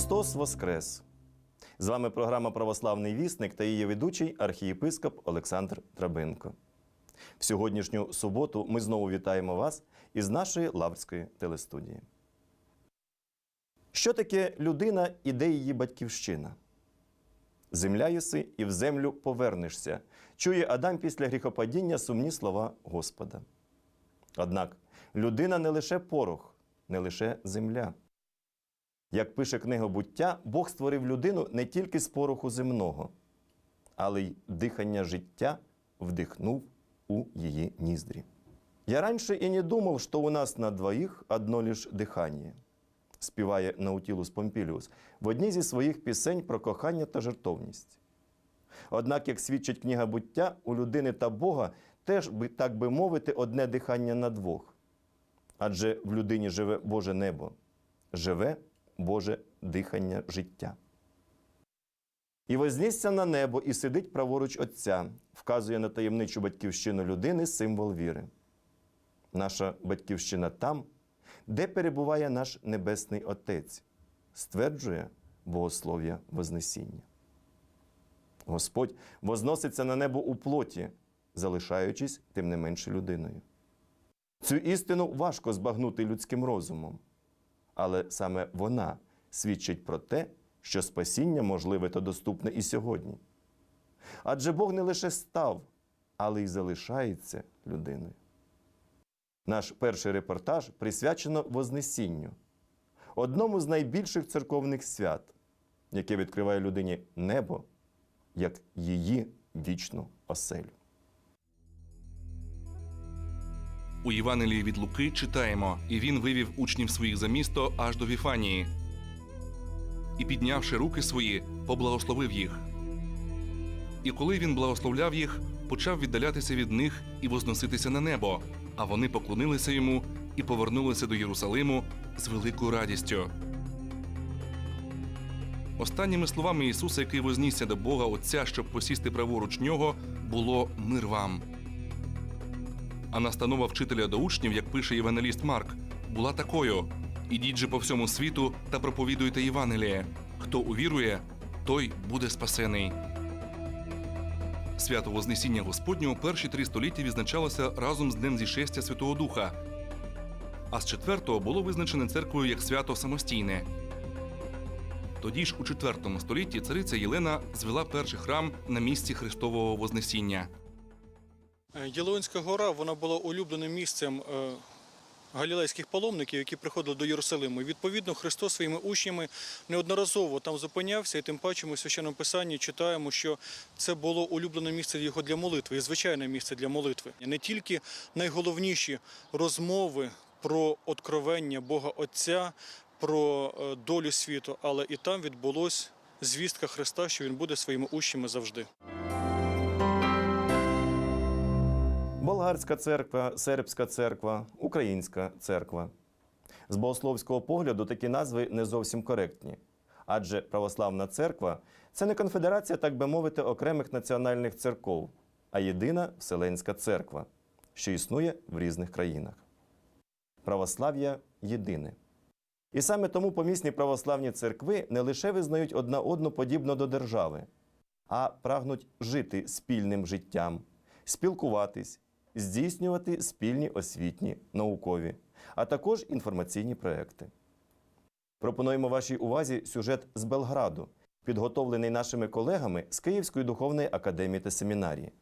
Христос Воскрес! З вами програма Православний вісник та її ведучий архієпископ Олександр Трабенко. В сьогоднішню суботу ми знову вітаємо вас із нашої лаврської телестудії. Що таке людина і де її батьківщина? Земля єси і в землю повернешся, чує Адам після гріхопадіння сумні слова Господа. Однак людина не лише порох, не лише земля. Як пише книга буття, Бог створив людину не тільки з пороху земного, але й дихання життя вдихнув у її ніздрі. Я раніше і не думав, що у нас на двоїх одно лиш дихання, співає Наутілус Помпіліус в одній зі своїх пісень про кохання та жертовність. Однак, як свідчить книга буття, у людини та Бога теж, так би мовити, одне дихання на двох. Адже в людині живе Боже небо, живе Боже дихання життя. І вознісся на небо і сидить праворуч Отця, вказує на таємничу батьківщину людини символ віри. Наша батьківщина там, де перебуває наш Небесний Отець, стверджує богослов'я Вознесіння. Господь возноситься на небо у плоті, залишаючись тим не менше людиною. Цю істину важко збагнути людським розумом, але саме вона свідчить про те, що спасіння можливе та доступне і сьогодні. Адже Бог не лише став, але й залишається людиною. Наш перший репортаж присвячено Вознесінню, одному з найбільших церковних свят, яке відкриває людині небо як її вічну оселю. У Євангелії від Луки читаємо, і він вивів учнів своїх за місто аж до Віфанії. І, піднявши руки свої, поблагословив їх. І коли він благословляв їх, почав віддалятися від них і возноситися на небо, а вони поклонилися йому і повернулися до Єрусалиму з великою радістю. Останніми словами Ісуса, який вознісся до Бога Отця, щоб посісти праворуч нього, було мир вам. А настанова вчителя до учнів, як пише євангеліст Марк, була такою: ідіть же по всьому світу та проповідуйте Євангеліє. Хто увірує, той буде спасений. Свято Вознесіння Господнього перші три століття відзначалося разом з Днем зішестя Святого Духа. А з четвертого було визначене церквою як свято самостійне. Тоді ж у IV столітті цариця Єлена звела перший храм на місці Христового Вознесіння. Е, Єлеонська гора вона була улюбленим місцем е, галілейських паломників, які приходили до Єрусалиму. Відповідно, Христос своїми учнями неодноразово там зупинявся, і тим паче ми в священному писанні читаємо, що це було улюблене місце його для молитви, і звичайне місце для молитви. Не тільки найголовніші розмови про откровення Бога Отця, про е, долю світу, але і там відбулось звістка Христа, що Він буде своїми учнями завжди. Болгарська церква, сербська церква, українська церква. З богословського погляду такі назви не зовсім коректні. Адже православна церква це не конфедерація, так би мовити, окремих національних церков, а єдина Вселенська церква, що існує в різних країнах. Православ'я єдине. І саме тому помісні православні церкви не лише визнають одна одну подібно до держави, а прагнуть жити спільним життям, спілкуватись, здійснювати спільні освітні, наукові, а також інформаційні проекти. Пропонуємо вашій увазі сюжет з Белграду, підготовлений нашими колегами з Київської духовної академії та семінарії.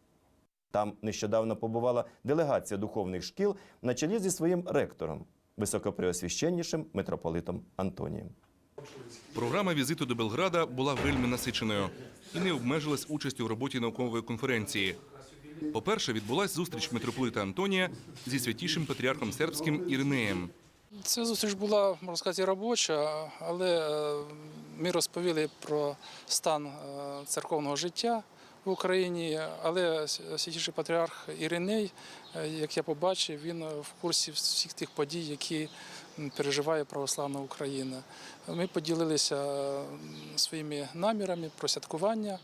Там нещодавно побувала делегація духовних шкіл на чолі зі своїм ректором, високопреосвященнішим митрополитом Антонієм. Програма візиту до Белграда була вельми насиченою і не обмежилась участю в роботі наукової конференції. По-перше, відбулася зустріч митрополита Антонія зі святішим патріархом сербським Іринеєм. Ця зустріч була, можна сказати, робоча, але е, ми розповіли про стан е, церковного життя в Україні. Але святіший патріарх Іриней, е, як я побачив, він в курсі всіх тих подій, які переживає православна Україна. Ми поділилися своїми намірами про святкування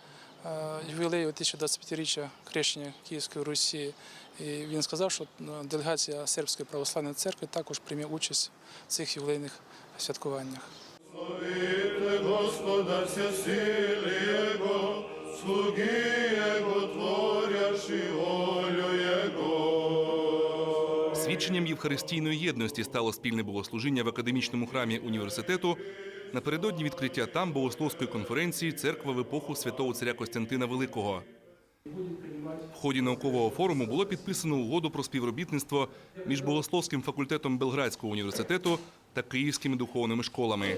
ювілею 1025-річчя хрещення Київської Русі. І він сказав, що е, делегація Сербської православної церкви також прийме участь в цих ювілейних святкуваннях. Славити Господа вся сили Його, слуги Его, творящи волю Его. Свідченням Євхаристійної єдності стало спільне богослужіння в академічному храмі університету напередодні відкриття там богословської конференції Церква в епоху святого царя Костянтина Великого. В ході наукового форуму було підписано угоду про співробітництво між богословським факультетом Белградського університету та київськими духовними школами.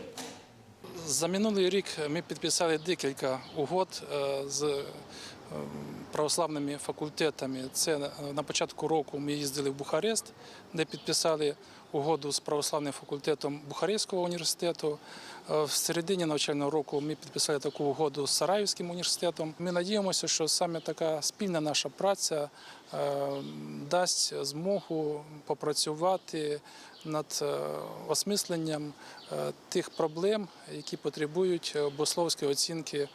За минулий рік ми підписали декілька угод е, з православними факультетами. Це е, на початку року ми їздили в Бухарест, де підписали угоду з православним факультетом Бухарестського університету. Е, В середині навчального року ми підписали таку угоду з Сараївським університетом. Ми надіємося, що саме така спільна наша праця е, дасть змогу попрацювати над е, осмисленням тих проблем, які потребують богословської оцінки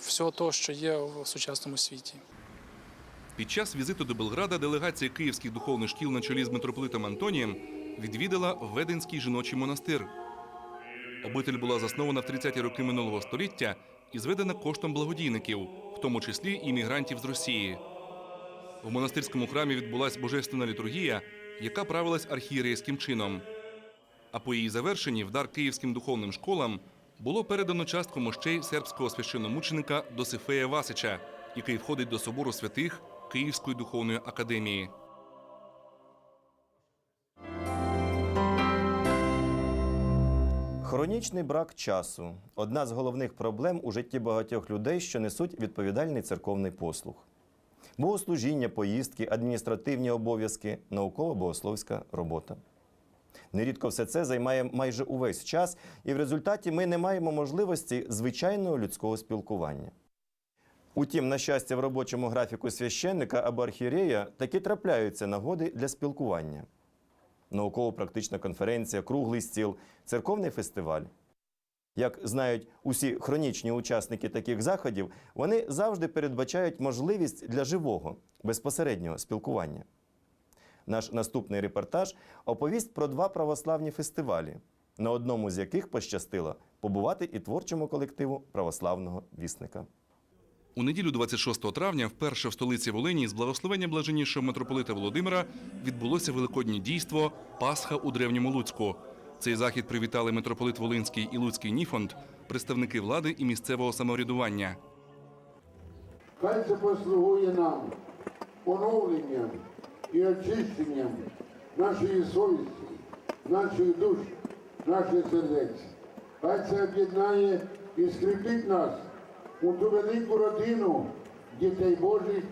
всього того, що є в сучасному світі. Під час візиту до Белграда делегація київських духовних шкіл на чолі з митрополитом Антонієм відвідала Веденський жіночий монастир. Обитель була заснована в 30-ті роки минулого століття і зведена коштом благодійників, в тому числі і мігрантів з Росії. В монастирському храмі відбулась божественна літургія, яка правилась архієрейським чином. А по її завершенні в дар київським духовним школам було передано частку мощей сербського священномученика Досифея Васича, який входить до собору святих Київської духовної академії. Хронічний брак часу одна з головних проблем у житті багатьох людей, що несуть відповідальний церковний послуг. Богослужіння, поїздки, адміністративні обов'язки, науково-богословська робота. Нерідко все це займає майже увесь час, і в результаті ми не маємо можливості звичайного людського спілкування. Утім, на щастя, в робочому графіку священника або архієрея таки трапляються нагоди для спілкування науково-практична конференція, круглий стіл, церковний фестиваль. Як знають усі хронічні учасники таких заходів, вони завжди передбачають можливість для живого, безпосереднього спілкування. Наш наступний репортаж оповість про два православні фестивалі, на одному з яких пощастило побувати і творчому колективу православного вісника. У неділю 26 травня, вперше в столиці Волині, з благословення блаженнішого митрополита Володимира відбулося великоднє дійство Пасха у древньому Луцьку. Цей захід привітали митрополит Волинський і Луцький Ніфонд, представники влади і місцевого самоврядування. Хай це послугує нам оновленням і очищенням нашої совісті, нашої душ, наших сердець. Хай це об'єднає і скріпить нас у ту велику родину дітей Божих,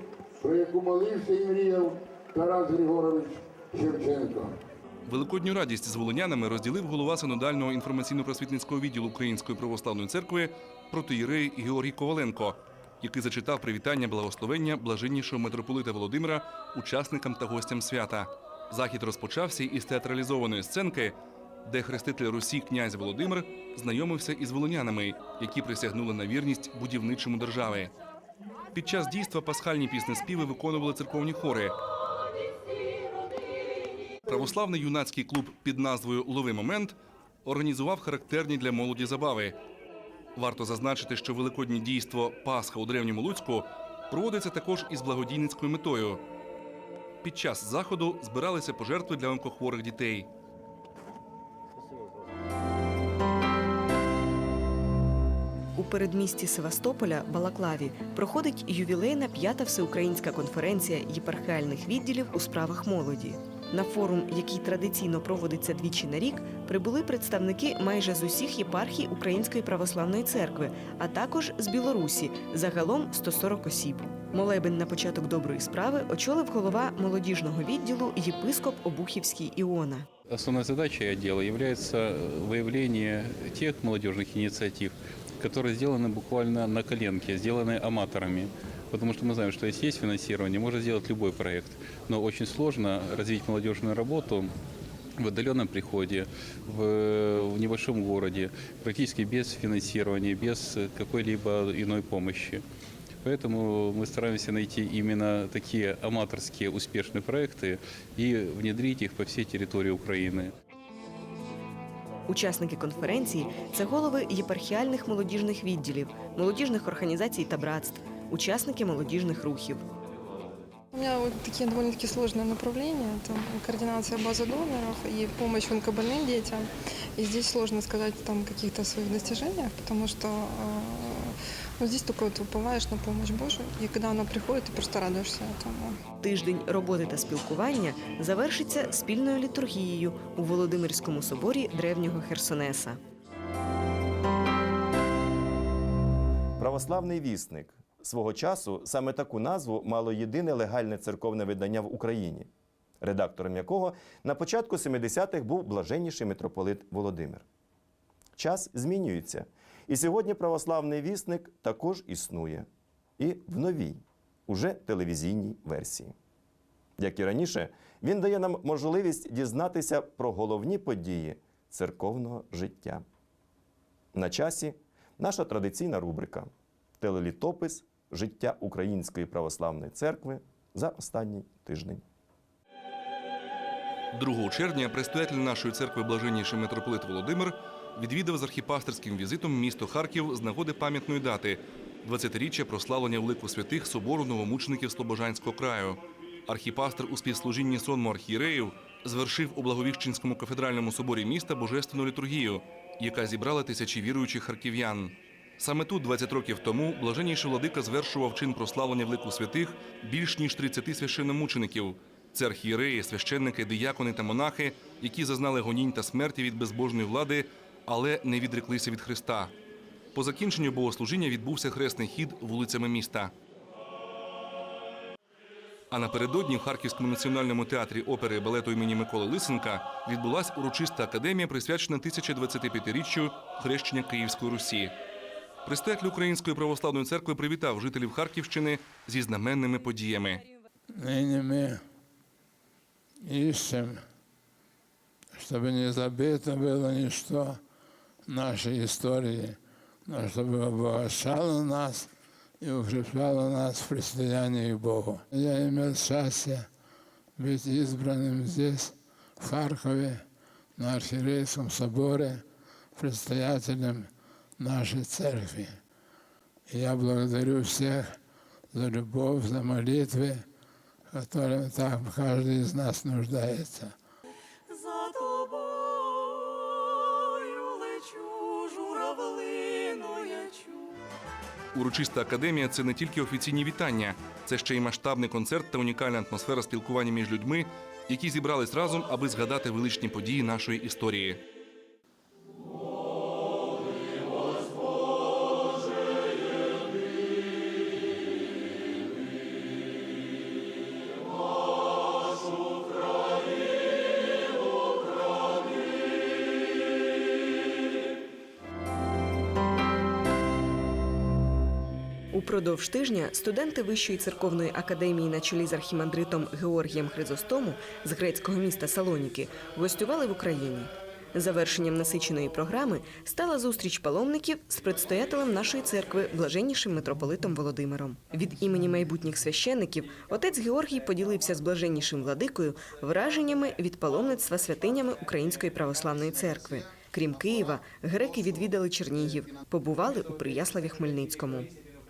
про яку молився і мріяв Тарас Григорович Шевченко. Великодню радість з волинянами розділив голова синодального інформаційно-просвітницького відділу Української православної церкви протоїрей Георгій Коваленко, який зачитав привітання благословення блаженнішого митрополита Володимира учасникам та гостям свята. Захід розпочався із театралізованої сценки, де хреститель Русі князь Володимир знайомився із волинянами, які присягнули на вірність будівничому держави. Під час дійства пасхальні піснеспіви виконували церковні хори. Православний юнацький клуб під назвою Лови момент організував характерні для молоді забави. Варто зазначити, що великоднє дійство Пасха у древньому Луцьку проводиться також із благодійницькою метою. Під час заходу збиралися пожертви для онкохворих дітей. У передмісті Севастополя Балаклаві проходить ювілейна п'ята всеукраїнська конференція єпархіальних відділів у справах молоді. На форум, який традиційно проводиться двічі на рік, прибули представники майже з усіх єпархій Української православної церкви, а також з Білорусі, загалом 140 осіб. Молебен на початок доброї справи очолив голова молодіжного відділу єпископ Обухівський Іона. Основной задачей отдела является выявление тех молодежных инициатив, которые сделаны буквально на коленке, сделаны аматорами. Потому что мы знаем, что если есть финансирование, можно сделать любой проект. Но очень сложно развить молодежную работу в отдаленном приходе, в, в небольшом городе, практически без финансирования, без какой-либо иной помощи. Поэтому мы стараемся найти именно такие аматорские успешные проекты и внедрить их по всей территории Украины. Учасники конференції це голови єпархіальних молодіжних відділів, молодіжних організацій та братств, учасники молодіжних рухів. У меня вот такие довольно-таки сложные направления. Там координация базы доноров и помощь онкобольным детям. И здесь сложно сказать там о каких-то своих достижениях, потому что э, ну, здесь только вот уповаешь на помощь Божию. И когда она приходит, ты просто радуешься этому. Тиждень роботи та спілкування завершиться спільною літургією у Володимирському соборі древнього Херсонеса. Православний вісник. Свого часу саме таку назву мало єдине легальне церковне видання в Україні, редактором якого на початку 70-х був блаженніший митрополит Володимир. Час змінюється, і сьогодні православний вісник також існує. І в новій, уже телевізійній версії. Як і раніше, він дає нам можливість дізнатися про головні події церковного життя. На часі наша традиційна рубрика Телелітопис життя Української православної церкви за останній тиждень. 2 червня предстоятель нашої церкви блаженніший митрополит Володимир відвідав з архіпастерським візитом місто Харків з нагоди пам'ятної дати 20-річчя прославлення в лику святих собору новомучеників Слобожанського краю. Архіпастер у співслужінні сонму архієреїв звершив у Благовіщенському кафедральному соборі міста божественну літургію, яка зібрала тисячі віруючих харків'ян. Саме тут, 20 років тому, блаженніший владика звершував чин прославлення в лику святих більш ніж 30 священномучеників. Це архієреї, священники, диякони та монахи, які зазнали гонінь та смерті від безбожної влади, але не відреклися від Христа. По закінченню богослужіння відбувся хресний хід вулицями міста. А напередодні в Харківському національному театрі опери балету імені Миколи Лисенка відбулася урочиста академія, присвячена 1025-річчю хрещення Київської Русі. Предстоятель Української православної церкви привітав жителів Харківщини зі знаменними подіями. Ныне мы ищем, чтобы не забыто было ничто нашей истории, но чтобы обогащало нас и укрепляло нас в предстоянии к Богу. Я имел счастье быть избранным здесь, в Харькове, на Архиерейском соборе, предстоятелем нашей церкви. И я благодарю всех за любовь, за молитвы, которым так каждый из нас нуждается. За тобою лечу, журавлину я чую. Урочиста академія це не тільки офіційні вітання, це ще й масштабний концерт та унікальна атмосфера спілкування між людьми, які зібрались разом, аби згадати величні події нашої історії. Упродовж тижня студенти Вищої церковної академії на чолі з архімандритом Георгієм Хризостому з грецького міста Салоніки гостювали в Україні. Завершенням насиченої програми стала зустріч паломників з предстоятелем нашої церкви, блаженнішим митрополитом Володимиром. Від імені майбутніх священників отець Георгій поділився з блаженнішим владикою враженнями від паломництва святинями Української православної церкви. Крім Києва, греки відвідали Чернігів, побували у Прияславі Хмельницькому.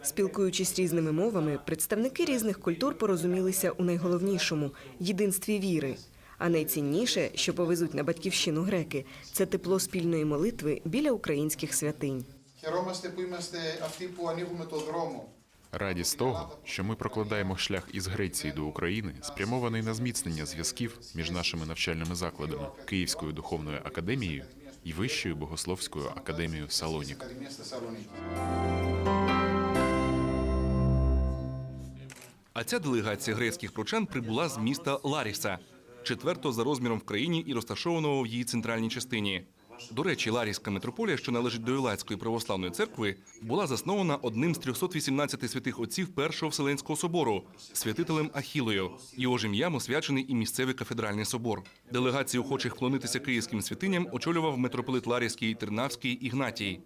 Спілкуючись різними мовами, представники різних культур порозумілися у найголовнішому єдинстві віри. А найцінніше, що повезуть на батьківщину греки, це тепло спільної молитви біля українських святинь. Радість того, що ми прокладаємо шлях із Греції до України, спрямований на зміцнення зв'язків між нашими навчальними закладами Київською духовною академією і Вищою богословською академією Салоніка. А ця делегація грецьких прочан прибула з міста Ларіса, четвертого за розміром в країні і розташованого в її центральній частині. До речі, Ларіська митрополія, що належить до Ілацької православної церкви, була заснована одним з 318 святих отців Першого Вселенського собору, святителем Ахілою. Його ж ім'ям освячений і місцевий кафедральний собор. Делегацію охочих вклонитися київським святиням очолював митрополит Ларівський Тернавський Ігнатій.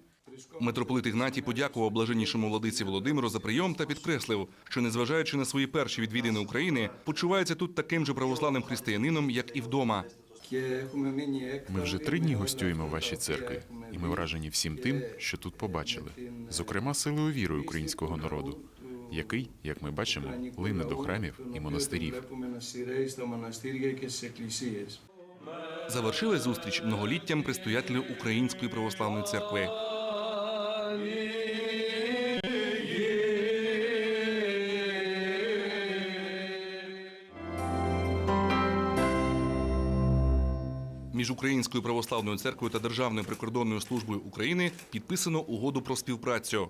Митрополит Ігнатій подякував блаженнішому владиці Володимиру за прийом та підкреслив, що, незважаючи на свої перші відвідини України, почувається тут таким же православним християнином, як і вдома. Ми вже три дні гостюємо в вашій церкві, і ми вражені всім тим, що тут побачили, зокрема силою віри українського народу, який, як ми бачимо, лине до храмів і монастирів. Завершили зустріч многоліттям предстоятелю Української православної церкви. Між Українською православною церквою та Державною прикордонною службою України підписано угоду про співпрацю.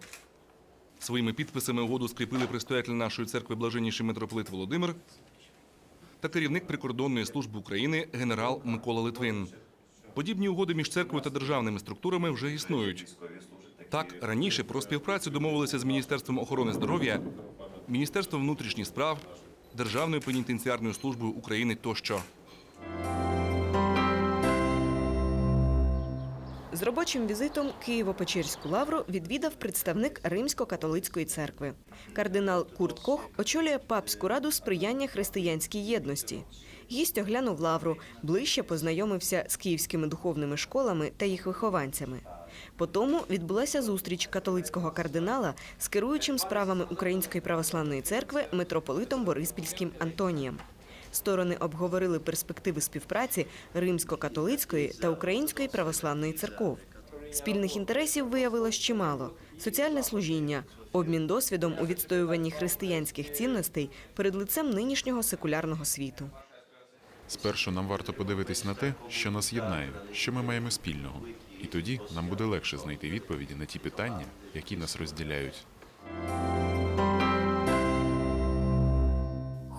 Своїми підписами угоду скріпили предстоятель нашої церкви блаженніший митрополит Володимир та керівник прикордонної служби України генерал Микола Литвин. Подібні угоди між церквою та державними структурами вже існують. Так, раніше про співпрацю домовилися з Міністерством охорони здоров'я, Міністерством внутрішніх справ, Державною пенітенціарною службою України тощо. З робочим візитом Києво-Печерську лавру відвідав представник Римсько-католицької церкви. Кардинал Курт Кох очолює папську раду сприяння християнській єдності. Гість оглянув лавру, ближче познайомився з київськими духовними школами та їх вихованцями. Потому відбулася зустріч католицького кардинала з керуючим справами Української православної церкви митрополитом Бориспільським Антонієм. Сторони обговорили перспективи співпраці римсько-католицької та української православної церков. Спільних інтересів виявилось чимало: соціальне служіння, обмін досвідом у відстоюванні християнських цінностей перед лицем нинішнього секулярного світу. Спершу нам варто подивитись на те, що нас єднає, що ми маємо спільного, і тоді нам буде легше знайти відповіді на ті питання, які нас розділяють.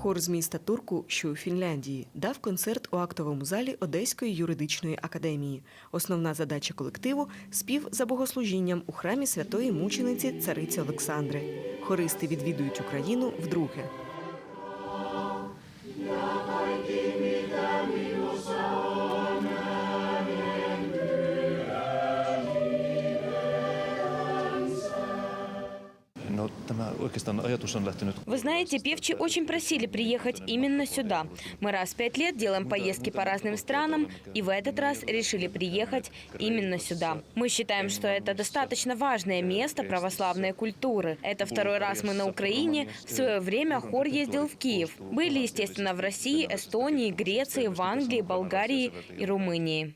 Хор з міста Турку, що у Фінляндії, дав концерт у актовому залі Одеської юридичної академії. Основна задача колективу спів за богослужінням у храмі святої мучениці цариці Олександри. Хористи відвідують Україну вдруге. Oikeastaan ajatus on lähtenyt Вы знаете, певчи очень просили приехать именно сюда. Мы раз в пять лет делаем поездки по разным странам, и в этот раз решили приехать именно сюда. Мы считаем, что это достаточно важное место православной культуры. Это второй раз мы на Украине. В свое время хор ездил в Киев. Были, естественно, в России, Эстонии, Греции, в Англии, Болгарии и Румынии.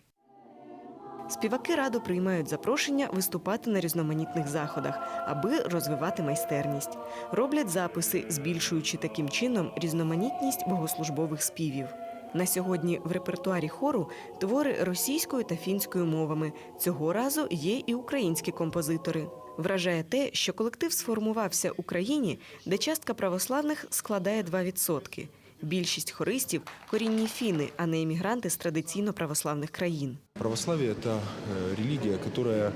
Співаки радо приймають запрошення виступати на різноманітних заходах, аби розвивати майстерність. Роблять записи, збільшуючи таким чином різноманітність богослужбових співів. На сьогодні в репертуарі хору твори російською та фінською мовами. Цього разу є і українські композитори. Вражає те, що колектив сформувався в Україні, де частка православних складає 2%. Більшість хористів корінні фіни, а не емігранти з традиційно православних країн. Православие – это э, религия, которая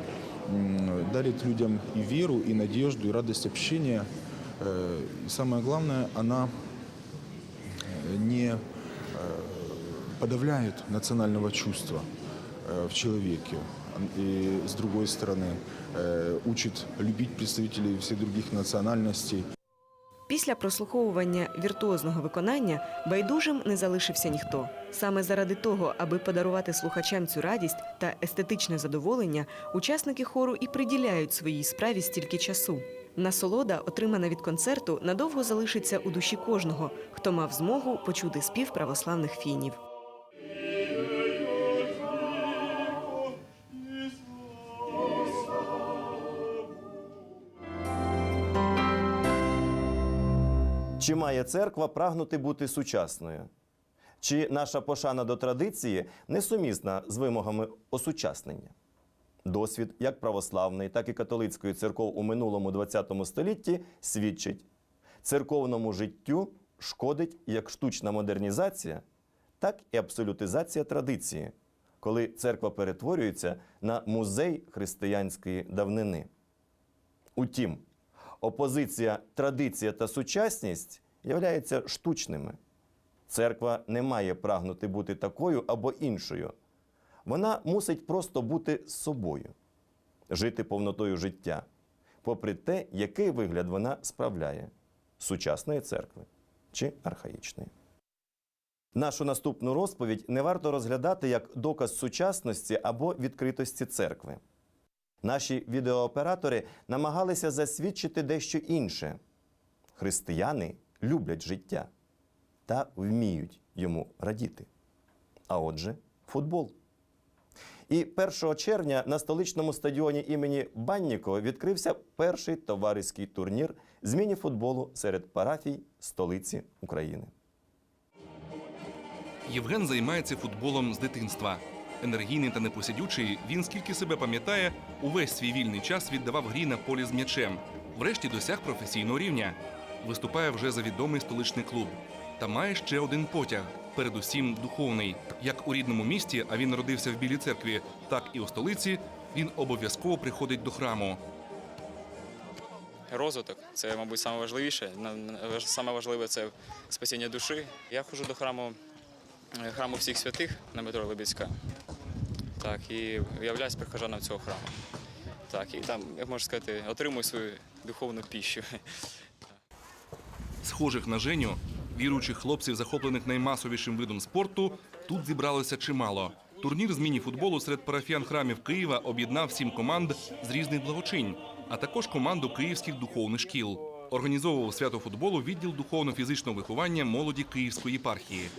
м, дарит людям и веру, и надежду, и радость общения. Э, И самое главное, она э, не э, подавляет национального чувства э, в человеке. И, с другой стороны, э, учит любить представителей всех других национальностей. Після прослуховування віртуозного виконання байдужим не залишився ніхто. Саме заради того, аби подарувати слухачам цю радість та естетичне задоволення, учасники хору і приділяють своїй справі стільки часу. Насолода, отримана від концерту, надовго залишиться у душі кожного, хто мав змогу почути спів православних фінів. Чи має церква прагнути бути сучасною? Чи наша пошана до традиції несумісна з вимогами осучаснення? Досвід як православної, так і католицької церков у минулому ХХ столітті свідчить, церковному життю шкодить як штучна модернізація, так і абсолютизація традиції, коли церква перетворюється на музей християнської давнини. Утім, опозиція традиція та сучасність являються штучними. Церква не має прагнути бути такою або іншою. Вона мусить просто бути собою, жити повнотою життя, попри те, який вигляд вона справляє сучасної церкви чи архаїчної. Нашу наступну розповідь не варто розглядати як доказ сучасності або відкритості церкви. Наші відеооператори намагалися засвідчити дещо інше. Християни люблять життя та вміють йому радіти. А отже, футбол. І 1 червня на столичному стадіоні імені Баннікова відкрився перший товариський турнір з міні-футболу серед парафій столиці України. Євген займається футболом з дитинства. Енергійний та непосидючий, він, скільки себе пам'ятає, увесь свій вільний час віддавав грі на полі з м'ячем. Врешті досяг професійного рівня. Виступає вже за відомий столичний клуб. Та має ще один потяг, передусім духовний. Як у рідному місті, а він народився в Білій церкві, так і у столиці, він обов'язково приходить до храму. Розвиток це, мабуть, найважливіше. Саме важливе це спасіння душі. Я ходжу до храму е, храму всіх святих на метро Лебідська. Так, і являюсь прихожаном цього храму. Так, і там, як можна сказати, отримую свою духовну піщу. Схожих на Женю, віруючих хлопців, захоплених наймасовішим видом спорту, тут зібралося чимало. Турнір з міні-футболу серед парафіян храмів Києва об'єднав сім команд з різних благочинь, а також команду київських духовних шкіл. Організовував свято футболу відділ духовно-фізичного виховання молоді Київської єпархії.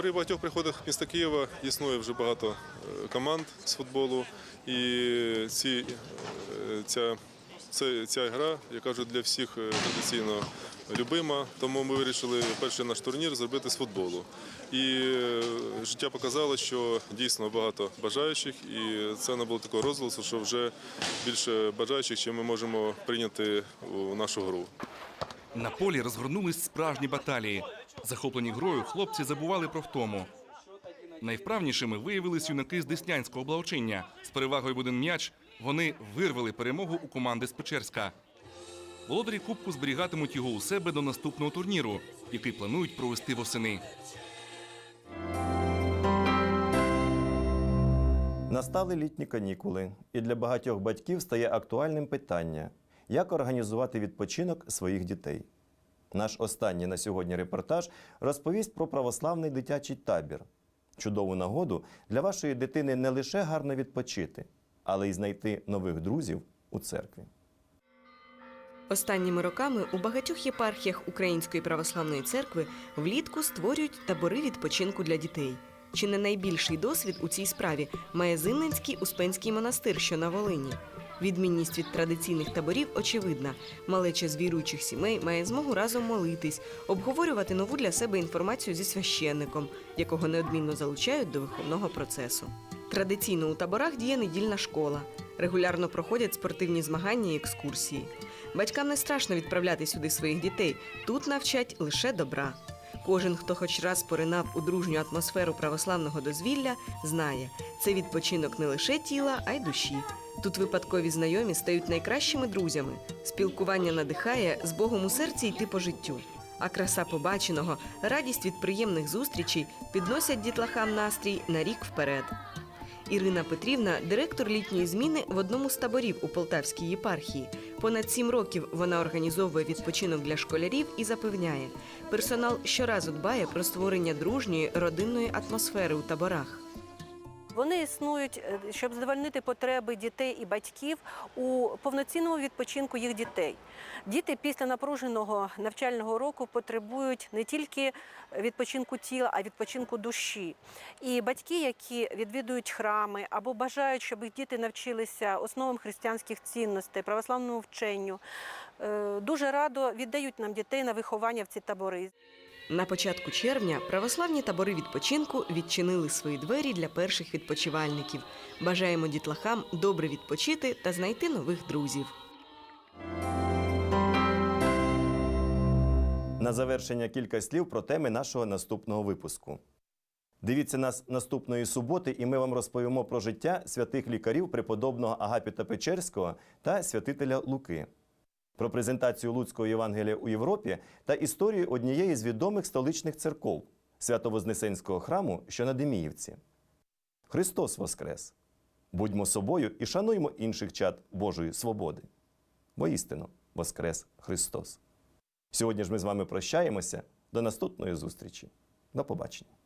При багатьох приходах міста Києва існує вже багато е, команд з футболу, і ці, е, ця, це, ця гра, яка вже для всіх е, традиційно любима. Тому ми вирішили перший наш турнір зробити з футболу. І життя показало, що дійсно багато бажаючих, і це не було такого розголосу, що вже більше бажаючих, чим ми можемо прийняти у нашу гру. На полі розгорнулись справжні баталії. Захоплені грою, хлопці забували про втому. Найвправнішими виявились юнаки з Деснянського благочиння. З перевагою в один м'яч вони вирвали перемогу у команди з Печерська. Володарі Кубку зберігатимуть його у себе до наступного турніру, який планують провести восени. Настали літні канікули, і для багатьох батьків стає актуальним питання, як організувати відпочинок своїх дітей. Наш останній на сьогодні репортаж розповість про православний дитячий табір. Чудову нагоду для вашої дитини не лише гарно відпочити, але й знайти нових друзів у церкві. Останніми роками у багатьох єпархіях Української православної церкви влітку створюють табори відпочинку для дітей. Чи не найбільший досвід у цій справі має Зимненський Успенський монастир, що на Волині. Відмінність від традиційних таборів очевидна. Малеча з віруючих сімей має змогу разом молитись, обговорювати нову для себе інформацію зі священником, якого неодмінно залучають до виховного процесу. Традиційно у таборах діє недільна школа. Регулярно проходять спортивні змагання і екскурсії. Батькам не страшно відправляти сюди своїх дітей. Тут навчать лише добра. Кожен, хто хоч раз поринав у дружню атмосферу православного дозвілля, знає, це відпочинок не лише тіла, а й душі. Тут випадкові знайомі стають найкращими друзями. Спілкування надихає з Богом у серці йти по життю. А краса побаченого, радість від приємних зустрічей підносять дітлахам настрій на рік вперед. Ірина Петрівна директор літньої зміни в одному з таборів у Полтавській єпархії. Понад сім років вона організовує відпочинок для школярів і запевняє, персонал щоразу дбає про створення дружньої родинної атмосфери у таборах. Вони існують, е, щоб задовольнити потреби дітей і батьків у повноцінному відпочинку їх дітей. Діти після напруженого навчального року потребують не тільки відпочинку тіла, а й відпочинку душі. І батьки, які відвідують храми або бажають, щоб їх діти навчилися основам християнських цінностей, православному вченню, е, дуже радо віддають нам дітей на виховання в ці табори. На початку червня православні табори відпочинку відчинили свої двері для перших відпочивальників. Бажаємо дітлахам добре відпочити та знайти нових друзів. На завершення кілька слів про теми нашого наступного випуску. Дивіться нас наступної суботи, і ми вам розповімо про життя святих лікарів преподобного Агапіта Печерського та святителя Луки, про презентацію Луцького Євангелія у Європі та історію однієї з відомих столичних церков Свято-Вознесенського храму, що на Деміївці. Христос Воскрес! Будьмо собою і шануймо інших чад Божої свободи. Бо істинно Воскрес Христос! Сьогодні ж ми з вами прощаємося. До наступної зустрічі. До побачення.